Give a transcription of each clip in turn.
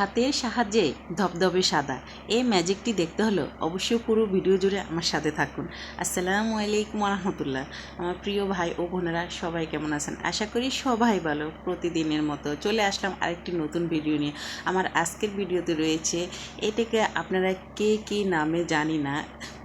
হাতের সাহায্যে ধবধবে সাদা। এই ম্যাজিকটি দেখতে হলো অবশ্যই পুরো ভিডিও জুড়ে আমার সাথে থাকুন। আসসালামু আলাইকুম রহমতুল্লাহ আমার প্রিয় ভাই ও বোনেরা, সবাই কেমন আছেন? আশা করি সবাই ভালো প্রতিদিনের মতো। চলে আসলাম আরেকটি নতুন ভিডিও নিয়ে। আমার আজকের ভিডিওতে রয়েছে, এটাকে আপনারা কে কী নামে জানি না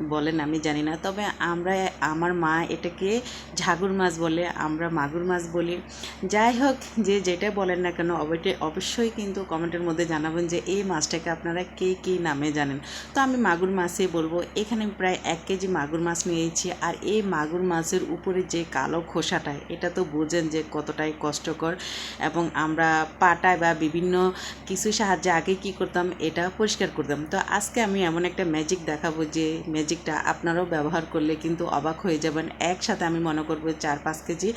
বলেন, আমি জানি না। তবে আমরা, আমার মা এটাকে ঝাগুর মাছ বলে, আমরা মাগুর মাছ বলি। যাই হোক, যে যেটা বলেন না কেন, অবশ্যই কিন্তু কমেন্টের মধ্যে জানাবেন যে এই মাছটাকে আপনারা কে, কী নামে জানেন। তো আমি মাগুর মাছই বলব। এখানে প্রায় এক কেজি মাগুর মাছ নিয়েছি। আর এই মাগুর মাছের উপরে যে কালো খোসাটা, এটা তো বোঝেন যে কতটাই কষ্টকর। এবং আমরা পাটায় বা বিভিন্ন কিছু সাহায্যে আগে কি করতাম এটা পরিষ্কার করতাম। তো আজকে আমি এমন একটা ম্যাজিক দেখাবো যে ম্যাজিকটা আপনারাও ব্যবহার করলে কিন্তু অবাক হয়ে যাবেন। একসাথে আমি মনে করব চার পাঁচ কেজি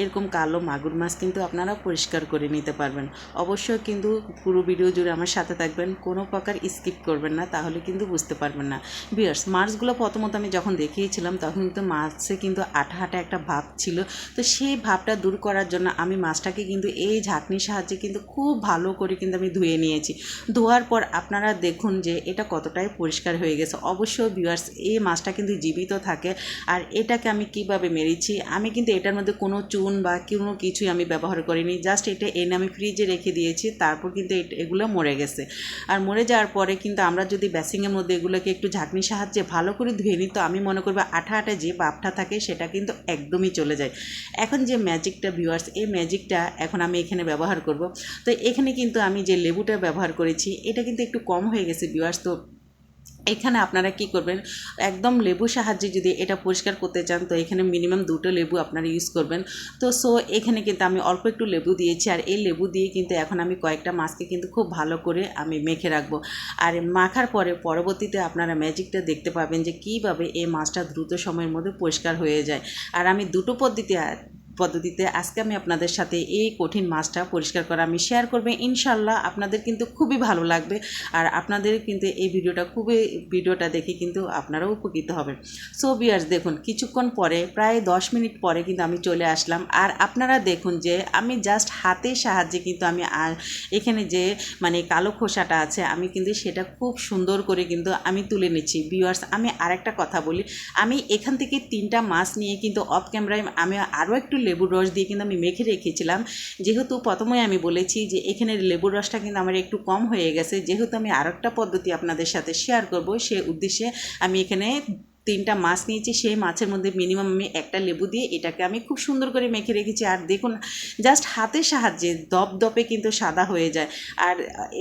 এরকম কালো মাগুর মাছ কিন্তু আপনারা পরিষ্কার করে নিতে পারবেন। অবশ্যই কিন্তু পুরো ভিডিও জুড়ে আমার সাথে থাকবেন, কোনো প্রকার স্কিপ করবেন না, তাহলে কিন্তু বুঝতে পারবেন না। বিয়ার্স মাছগুলো প্রথমত আমি যখন দেখিয়েছিলাম, তখন কিন্তু মাছে কিন্তু আঠা আঠা একটা ভাব ছিল। তো সেই ভাবটা দূর করার জন্য আমি মাছটাকে কিন্তু এই ঝাঁকনির সাহায্যে কিন্তু খুব ভালো করে কিন্তু আমি ধুয়ে নিয়েছি। ধোয়ার পর আপনারা দেখুন যে এটা কতটাই পরিষ্কার হয়ে গেছে। অবশ্যই ভিউয়ার্স এই মাছটা কিন্তু জীবিত থাকে। আর এটাকে আমি কীভাবে মেরেছি? আমি কিন্তু এটার মধ্যে কোনো চুন বা কোনো কিছুই আমি ব্যবহার করিনি। জাস্ট এটা এনে আমি ফ্রিজে রেখে দিয়েছি, তারপর কিন্তু এগুলো মরে গেছে। আর মরে যাওয়ার পরে কিন্তু আমরা যদি ব্যাসিংয়ের মধ্যে এগুলোকে একটু ঝাঁকনির সাহায্যে ভালো করে ধুয়ে নিই, তো আমি মনে করব আঠা আঠা যে বাপটা থাকে, সেটা কিন্তু একদমই চলে যায়। এখন যে ম্যাজিকটা ভিউয়ার্স এই ম্যাজিকটা এখন আমি এখানে ব্যবহার করব। তো এখানে কিন্তু আমি যে লেবুটা ব্যবহার করেছি, এটা কিন্তু একটু কম হয়ে গেছে ভিউয়ার্স তো এখানে আপনারা কি করবেন? একদম লেবু সাহায্যে যদি এটা পরিষ্কার করতে চান, তো এখানে মিনিমাম দুটো লেবু আপনারা ইউজ করবেন। তো সো এখানে কিন্তু আমি অল্প একটু লেবু দিয়েছি, আর এই লেবু দিয়ে কিন্তু এখন আমি কয়েকটা মাছকে কিন্তু খুব ভালো করে আমি মেখে রাখব। আর মাখার পরে পরবর্তীতে আপনারা ম্যাজিকটা দেখতে পাবেন যে কীভাবে এই মাছটা দ্রুত সময়ের মধ্যে পরিষ্কার হয়ে যায়। আর আমি দুটো পদ্ধতি পদ্ধতিতে আজকে আমি আপনাদের সাথে এই কঠিন মাছটা পরিষ্কার করা আমি শেয়ার করবে। ইনশাল্লাহ আপনাদের কিন্তু খুবই ভালো লাগবে আর আপনাদের কিন্তু এই ভিডিওটা খুবই, ভিডিওটা দেখে কিন্তু আপনারাও উপকৃত হবেন। সো বিয়ার্স দেখুন, কিছুক্ষণ পরে, প্রায় দশ মিনিট পরে কিন্তু আমি চলে আসলাম। আর আপনারা দেখুন যে, আমি জাস্ট হাতের সাহায্যে কিন্তু আমি এখানে যে মানে কালো খোসাটা আছে, আমি কিন্তু সেটা খুব সুন্দর করে কিন্তু আমি তুলে নিচ্ছি। বিয়ার্স আমি আরেকটা কথা বলি। আমি এখান থেকে তিনটা মাছ নিয়ে কিন্তু অফ ক্যামেরায় আমি আরও একটু লেবুর রস দিয়ে কিন্তু আমি মেখে রেখেছিলাম। যেহেতু প্রথমেই আমি বলেছি যে, এখানে লেবুর রসটা কিন্তু আমার একটু কম হয়ে গেছে, যেহেতু আমি আরেকটা পদ্ধতি আপনাদের সাথে শেয়ার করব, সে উদ্দেশ্যে আমি এখানে তিনটা মাছ নিয়েছি, সেই মাছের মধ্যে মিনিমাম আমি একটা লেবু দিয়ে এটাকে আমি খুব সুন্দর করে মেখে রেখেছি। আর দেখুন জাস্ট হাতের সাহায্যে দপদপে কিন্তু সাদা হয়ে যায়। আর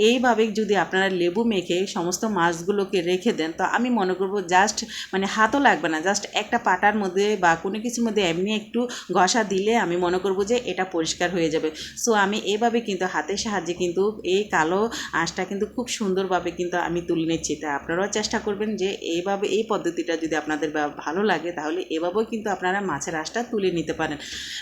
এইভাবে যদি আপনারা লেবু মেখে সমস্ত মাছগুলোকে রেখে দেন, তো আমি মনে করব জাস্ট মানে হাতও লাগবে না। জাস্ট একটা পাটার মধ্যে বা কোনো কিছুর মধ্যে এমনি একটু ঘষা দিলে আমি মনে করব যে এটা পরিষ্কার হয়ে যাবে। সো আমি এভাবে কিন্তু হাতের সাহায্যে কিন্তু এই কালো আঁশটা কিন্তু খুব সুন্দরভাবে কিন্তু আমি তুলে নিচ্ছি। তা আপনারাও চেষ্টা করবেন যে এইভাবে, এই পদ্ধতিটা যদি আপনাদের ভালো লাগে, তাহলে এভাবেও কিন্তু আপনারা মাছের আঁশটা তুলে নিতে পারেন।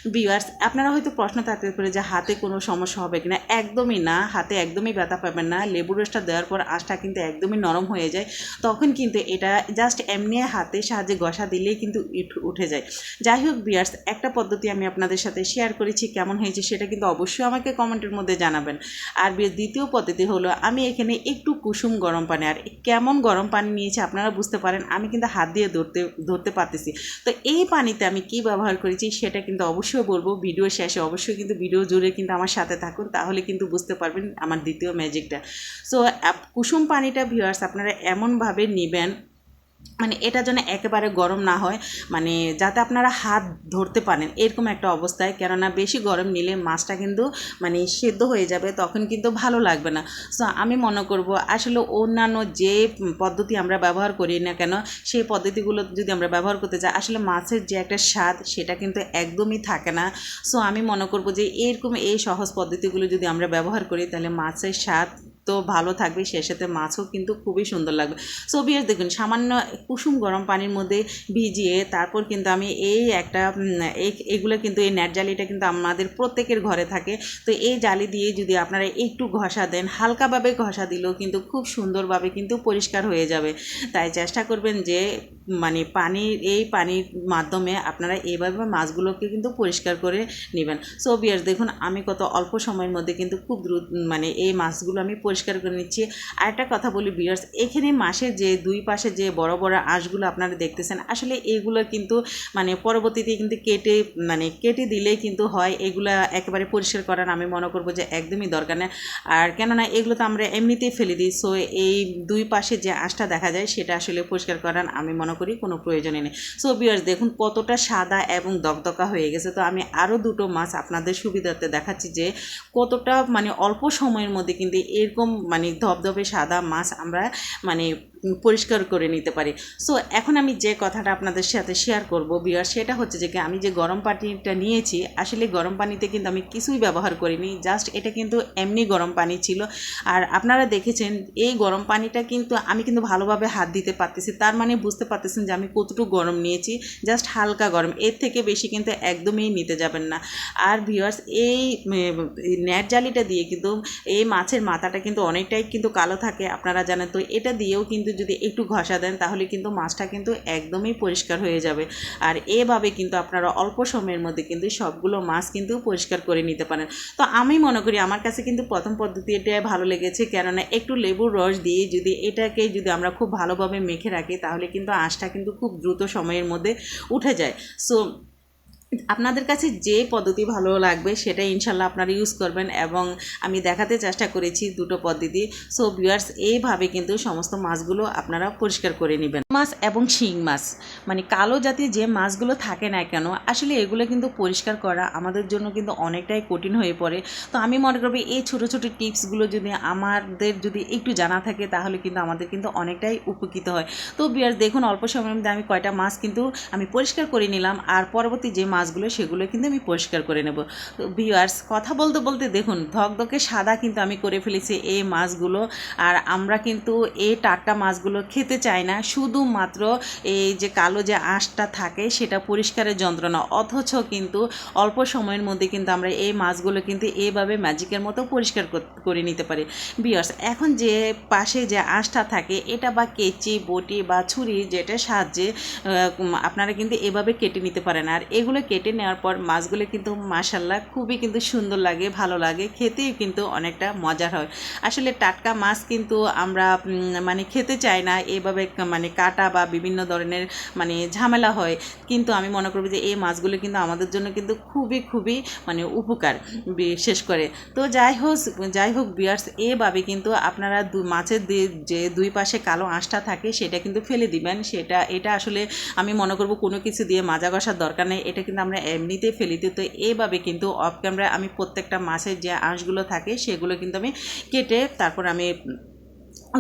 বিয়ার্স আপনারা হয়তো প্রশ্ন থাকতে পারে যে হাতে কোনো সমস্যা হবে কিনা? একদমই না। হাতে একদমই ব্যথা পাবেন না। লেবু রসটা দেওয়ার পর আঁশটা কিন্তু একদমই নরম হয়ে যায়। তখন কিন্তু এটা জাস্ট এমনি হাতের সাহায্যে ঘষা দিলেই কিন্তু উঠ- যায়। যাই হোক বিয়ার্স একটা পদ্ধতি আমি আপনাদের সাথে শেয়ার করেছি, কেমন হয়েছে সেটা কিন্তু অবশ্যই আমাকে কমেন্টের মধ্যে জানাবেন। আর বিয়ার্স দ্বিতীয় পদ্ধতি হলো, আমি এখানে একটু কুসুম গরম পানি, আর কেমন গরম পানি নিয়েছি আপনারা বুঝতে পারেন। আমি কিন্তু হাত দিয়ে ধরতে ধরতে পারতেছি। তো এই পানিতে আমি কি ব্যবহার করেছি সেটা কিন্তু অবশ্যই বলব। ভিডিও শেষে অবশ্যই কিন্তু ভিডিও জুড়ে কিন্তু আমার সাথে থাকুন, তাহলে কিন্তু বুঝতে পারবেন আমার দ্বিতীয় ম্যাজিকটা। সো কুসুম পানিটা ভিওয়ার্স আপনারা এমনভাবে নেবেন মানে এটা যেন একেবারে গরম না হয় মানে যাতে আপনারা হাত ধরতে পারেন, এরকম একটা অবস্থায়। কেননা বেশি গরম নিলে মাছটা কিন্তু মানে সেদ্ধ হয়ে যাবে, তখন কিন্তু ভালো লাগবে না। সো আমি মনে করব, আসলে অন্যান্য যে পদ্ধতি আমরা ব্যবহার করি না কেন, সেই পদ্ধতিগুলো যদি আমরা ব্যবহার করতে যাই, আসলে মাছের যে একটা স্বাদ, সেটা কিন্তু একদমই থাকে না। সো আমি মনে করব যে এরকম এই সহজ পদ্ধতিগুলো যদি আমরা ব্যবহার করি, তাহলে মাছের স্বাদ তো ভালো থাকবে, সে সাথে মাছও কিন্তু খুবই সুন্দর লাগবে। সো বিয়ার দেখুন, সামান্য কুসুম গরম পানির মধ্যে ভিজিয়ে তারপর কিন্তু আমি এই একটা এগুলো কিন্তু, এই নেট জালিটা কিন্তু আমাদের প্রত্যেকের ঘরে থাকে। তো এই জালি দিয়ে যদি আপনারা একটু ঘষা দেন, হালকাভাবে ঘষা দিলেও কিন্তু খুব সুন্দরভাবে কিন্তু পরিষ্কার হয়ে যাবে। তাই চেষ্টা করবেন যে মানে পানির এই পানির মাধ্যমে আপনারা এইভাবে মাছগুলোকে কিন্তু পরিষ্কার করে নেবেন। সো বিয়ার্স দেখুন, আমি কত অল্প সময়ের মধ্যে কিন্তু খুব দ্রুত মানে এই মাছগুলো আমি পরিষ্কার করে নিচ্ছি। আর একটা কথা বলি বিয়ার্স এখানে মাসে যে দুই পাশে যে বড় বড় আঁশগুলো আপনারা দেখতেছেন, আসলে এগুলো কিন্তু মানে পরবর্তীতে কিন্তু কেটে মানে কেটে দিলেই কিন্তু হয়। এগুলা একেবারে পরিষ্কার করার আমি মনে করব যে একদমই দরকার নেই আর কেননা এগুলো তো আমরা এমনিতেই ফেলে দিই সো এই দুই পাশে যে আঁশটা দেখা যায়, সেটা আসলে পরিষ্কার করার আমি মনে করি কোনো প্রয়োজনই নেই। সো বিয়ার্স দেখুন কতটা সাদা এবং দকদকা হয়ে গেছে। তো আমি আরও দুটো মাছ আপনাদের সুবিধাতে দেখাচ্ছি যে কতটা মানে অল্প সময়ের মধ্যে কিন্তু এরকম মানে ধবধবে সাদা মাছ আমরা মানে পরিষ্কার করে নিতে পারি। সো এখন আমি যে কথাটা আপনাদের সাথে শেয়ার করব বিয়ার সেটা হচ্ছে যে, আমি যে গরম পানিটা নিয়েছি, আসলে গরম পানিতে কিন্তু আমি কিছুই ব্যবহার করিনি জাস্ট এটা কিন্তু এমনি গরম পানি ছিল। আর আপনারা দেখেছেন, এই গরম পানিটা কিন্তু আমি কিন্তু ভালোভাবে হাত দিতে পারতেছি, তার মানে বুঝতে পারতেছেন যে, আমি কতটুকু গরম নিয়েছি জাস্ট হালকা গরম, এর থেকে বেশি কিন্তু একদমই নিতে যাবেন না। আর ভিওয়ার্স এই নেট জালিটা দিয়ে কিন্তু, এই মাছের মাথাটা কিন্তু অনেকটাই কিন্তু কালো থাকে, আপনারা জানেন তো, এটা দিয়েও কিন্তু যদি একটু ঘষা দেন, তাহলে কিন্তু মাছটা কিন্তু একদমই পরিষ্কার হয়ে যাবে। আর এভাবে কিন্তু আপনারা অল্প সময়ের মধ্যে কিন্তু সবগুলো মাছ কিন্তু পরিষ্কার করে নিতে পারেন। তো আমি মনে করি আমার কাছে কিন্তু প্রথম পদ্ধতি এটাই ভালো লেগেছে, কেননা একটু লেবুর রস দিয়ে যদি এটাকে যদি আমরা খুব ভালোভাবে মেখে রাখি, তাহলে কিন্তু আঁশটা কিন্তু খুব দ্রুত সময়ের মধ্যে উঠে যায়। সো আপনাদের কাছে যে পদ্ধতি ভালো লাগবে সেটা ইনশাল্লাহ আপনারা ইউজ করবেন এবং আমি দেখাতে চেষ্টা করেছি দুটো পদ্ধতি। সো ভিউয়ার্স এইভাবে কিন্তু সমস্ত মাছগুলো আপনারা পরিষ্কার করে নেবেন। মাছ এবং শিং মাছ মানে কালো জাতীয় যে মাছগুলো থাকে না কেন, আসলে এগুলো কিন্তু পরিষ্কার করা আমাদের জন্য কিন্তু অনেকটাই কঠিন হয়ে পড়ে। তো আমি মনে করব এই ছোটো ছোটো টিপসগুলো যদি আমাদের যদি একটু জানা থাকে, তাহলে কিন্তু আমাদের কিন্তু অনেকটাই উপকৃত হয়। তো বিয়ার দেখুন, অল্প সময়ের মধ্যে আমি কয়টা মাছ কিন্তু আমি পরিষ্কার করে নিলাম। আর পরবর্তী যে মাছগুলো, সেগুলো কিন্তু আমি পরিষ্কার করে নেব। ভিউয়ার্স কথা বলতে বলতে দেখুন, ধকধকে সাদা কিন্তু আমি করে ফেলেছি এই মাছগুলো। আর আমরা কিন্তু এই টাটকা মাছগুলো খেতে চাই না। শুধুমাত্র এই যে কালো যে আঁশটা থাকে, সেটা পরিষ্কারের যন্ত্রণা। অথচ কিন্তু অল্প সময়ের মধ্যে কিন্তু আমরা এই মাছগুলো কিন্তু এভাবে ম্যাজিকের মতো পরিষ্কার করে নিতে পারি। বিয়ার্স এখন যে পাশে যে আঁশটা থাকে, এটা বা কেচি, বটি বা ছুরি যেটা সাহায্যে আপনারা কিন্তু এভাবে কেটে নিতে পারেন। আর এগুলো কেটে নেওয়ার পর মাছগুলো কিন্তু মাসাল্লাহ খুবই কিন্তু সুন্দর লাগে, ভালো লাগে খেতেই কিন্তু অনেকটা মজার হয়। আসলে টাটকা মাছ কিন্তু আমরা মানে খেতে চাই না, এভাবে মানে কাটা বা বিভিন্ন ধরনের মানে ঝামেলা হয়। কিন্তু আমি মনে করব যে এই মাছগুলো কিন্তু আমাদের জন্য কিন্তু খুবই খুবই মানে উপকার বিশেষ করে। তো যাই হোক যাই হোক বিয়ার্স এভাবে কিন্তু আপনারা দু, মাছের যে দুই পাশে কালো আঁশটা থাকে, সেটা কিন্তু ফেলে দিবেন। সেটা, এটা আসলে আমি মনে করব কোনো কিছু দিয়ে মাজা কষার দরকার নেই। এটা কিন্তু আমরা এমনিতে ফেলি দিই। তো এইভাবে কিন্তু অফ ক্যামেরায় আমি প্রত্যেকটা মাছের যে আঁশগুলো থাকে সেগুলো কিন্তু আমি কেটে তারপর আমি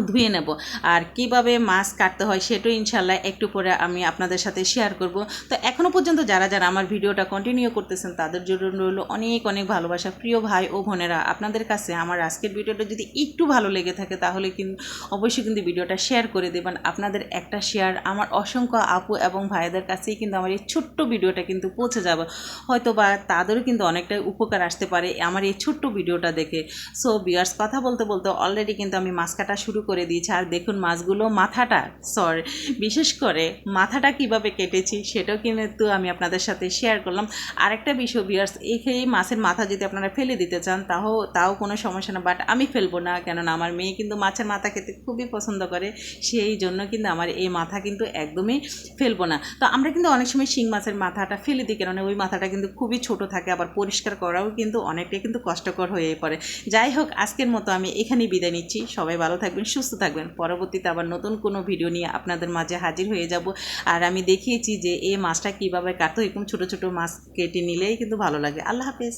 ধুয়ে নেব। আর কীভাবে মাছ কাটতে হয় সেটাও ইনশাল্লাহ একটু পরে আমি আপনাদের সাথে শেয়ার করব। তো এখনও পর্যন্ত যারা যারা আমার ভিডিওটা কন্টিনিউ করতেছেন, তাদের জন্য রইল অনেক অনেক ভালোবাসা। প্রিয় ভাই ও বোনেরা, আপনাদের কাছে আমার আজকের ভিডিওটা যদি একটু ভালো লেগে থাকে, তাহলে কিন্তু অবশ্যই কিন্তু ভিডিওটা শেয়ার করে দেবেন। আপনাদের একটা শেয়ার আমার অসংখ্য আপু এবং ভাইদের কাছেই কিন্তু আমার এই ছোট্ট ভিডিওটা কিন্তু পৌঁছে যাবে। হয়তো বা তাদেরও কিন্তু অনেকটাই উপকার আসতে পারে আমার এই ছোট্ট ভিডিওটা দেখে। সো বিয়ার্স কথা বলতে বলতে অলরেডি কিন্তু আমি মাছ কাটা শুরু করে দিয়েছি। আর দেখুন মাছগুলো মাথাটা সরি বিশেষ করে মাথাটা কীভাবে কেটেছি সেটাও কিন্তু আমি আপনাদের সাথে শেয়ার করলাম। আরেকটা বিষয় বিয়ার্স এই মাছের মাথা যদি আপনারা ফেলে দিতে চান তাও তাও কোনো সমস্যা না বাট আমি ফেলব না, কেননা আমার মেয়ে কিন্তু মাছের মাথা খেতে খুবই পছন্দ করে, সেই জন্য কিন্তু আমার এই মাথা কিন্তু একদমই ফেলব না। তো আমরা কিন্তু অনেক সময় শিং মাছের মাথাটা ফেলে দিই, কেননা ওই মাথাটা কিন্তু খুবই ছোট থাকে, আবার পরিষ্কার করাও কিন্তু অনেকটাই কিন্তু কষ্টকর হয়ে পড়ে। যাই হোক, আজকের মতো আমি এখানেই বিদায় নিচ্ছি। সবাই ভালো থাকবেন সুস্থ থাকবেন। পরবর্তীতে আবার নতুন কোনো ভিডিও নিয়ে আপনাদের মাঝে হাজির হয়ে যাব। আর আমি দেখিয়েছি যে এই মাছটা কীভাবে কাটতো এরকম ছোটো ছোটো মাছ কেটে নিলেই কিন্তু ভালো লাগে। আল্লাহ হাফেজ।